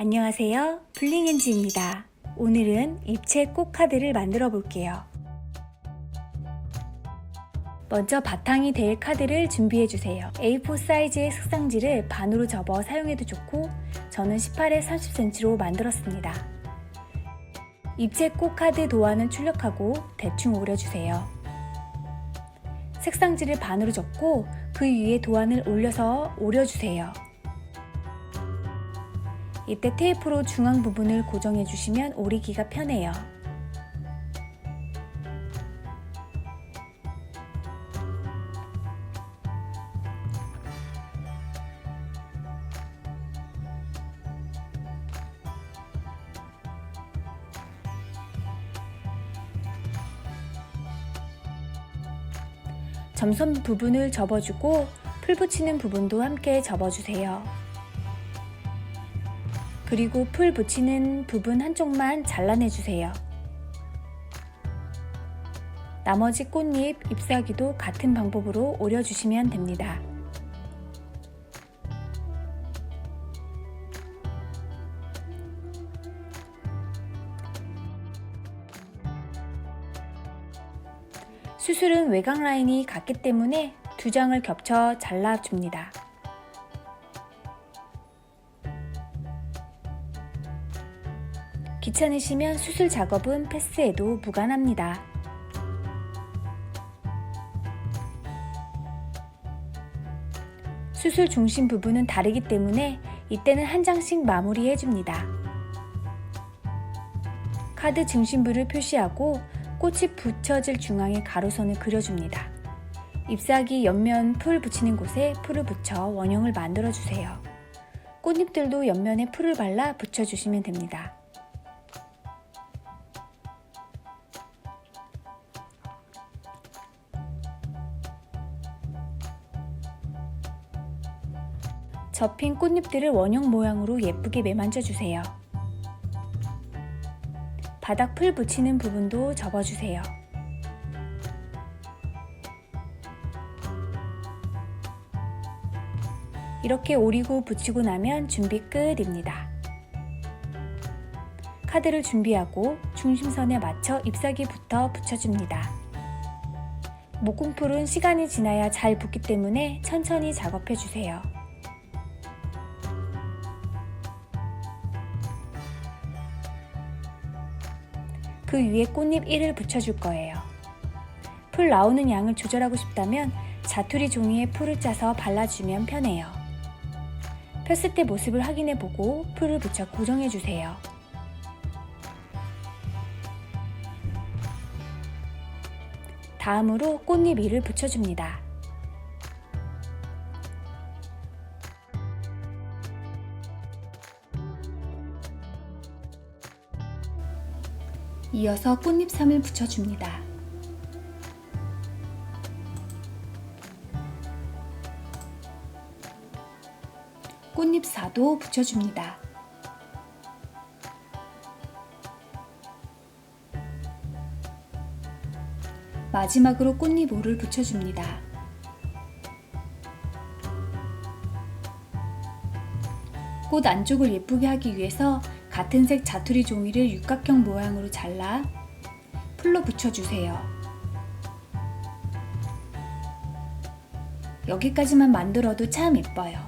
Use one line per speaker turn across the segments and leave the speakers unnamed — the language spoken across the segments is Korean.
안녕하세요. 블링엔지입니다. 오늘은 입체 꽃 카드를 만들어 볼게요. 먼저 바탕이 될 카드를 준비해 주세요. A4 사이즈의 색상지를 반으로 접어 사용해도 좋고 저는 18에 30cm로 만들었습니다. 입체 꽃 카드 도안을 출력하고 대충 오려주세요. 색상지를 반으로 접고 그 위에 도안을 올려서 오려주세요. 이때 테이프로 중앙 부분을 고정해 주시면 오리기가 편해요. 점선 부분을 접어주고 풀 붙이는 부분도 함께 접어주세요. 그리고 풀 붙이는 부분 한쪽만 잘라내주세요. 나머지 꽃잎, 잎사귀도 같은 방법으로 오려주시면 됩니다. 수술은 외곽 라인이 같기 때문에 두 장을 겹쳐 잘라줍니다. 귀찮으시면 수술 작업은 패스해도 무관합니다. 수술 중심 부분은 다르기 때문에 이때는 한 장씩 마무리해 줍니다. 카드 중심부를 표시하고 꽃이 붙여질 중앙에 가로선을 그려줍니다. 잎사귀 옆면 풀 붙이는 곳에 풀을 붙여 원형을 만들어 주세요. 꽃잎들도 옆면에 풀을 발라 붙여주시면 됩니다. 접힌 꽃잎들을 원형 모양으로 예쁘게 매만져 주세요. 바닥 풀 붙이는 부분도 접어주세요. 이렇게 오리고 붙이고 나면 준비 끝입니다. 카드를 준비하고 중심선에 맞춰 잎사귀부터 붙여줍니다. 목공풀은 시간이 지나야 잘 붙기 때문에 천천히 작업해주세요. 그 위에 꽃잎 1을 붙여줄 거예요. 풀 나오는 양을 조절하고 싶다면 자투리 종이에 풀을 짜서 발라주면 편해요. 폈을 때 모습을 확인해 보고 풀을 붙여 고정해 주세요. 다음으로 꽃잎 2를 붙여줍니다. 이어서 꽃잎 3을 붙여줍니다. 꽃잎 4도 붙여줍니다. 마지막으로 꽃잎 5를 붙여줍니다. 꽃 안쪽을 예쁘게 하기 위해서 같은 색 자투리 종이를 육각형 모양으로 잘라 풀로 붙여주세요. 여기까지만 만들어도 참 예뻐요.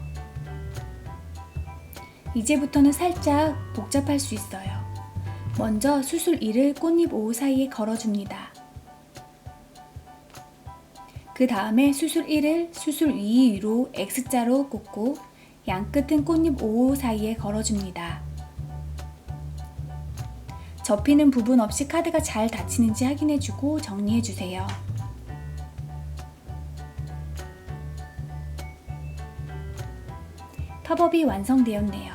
이제부터는 살짝 복잡할 수 있어요. 먼저 수술 1을 꽃잎 5 사이에 걸어줍니다. 그 다음에 수술 1을 수술 2 위로 X자로 꽂고 양끝은 꽃잎 5 사이에 걸어줍니다. 접히는 부분 없이 카드가 잘 닫히는지 확인해주고 정리해주세요. 팝업이 완성되었네요.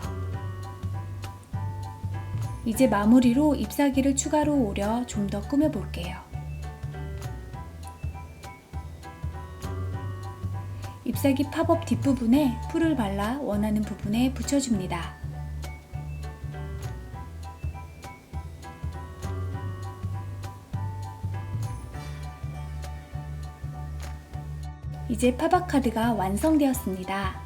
이제 마무리로 잎사귀를 추가로 오려 좀 더 꾸며볼게요. 잎사귀 팝업 뒷부분에 풀을 발라 원하는 부분에 붙여줍니다. 이제 팝업 카드가 완성되었습니다.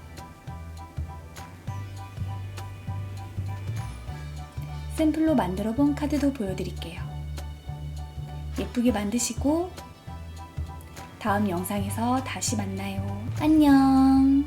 샘플로 만들어 본 카드도 보여드릴게요. 예쁘게 만드시고 다음 영상에서 다시 만나요. 안녕!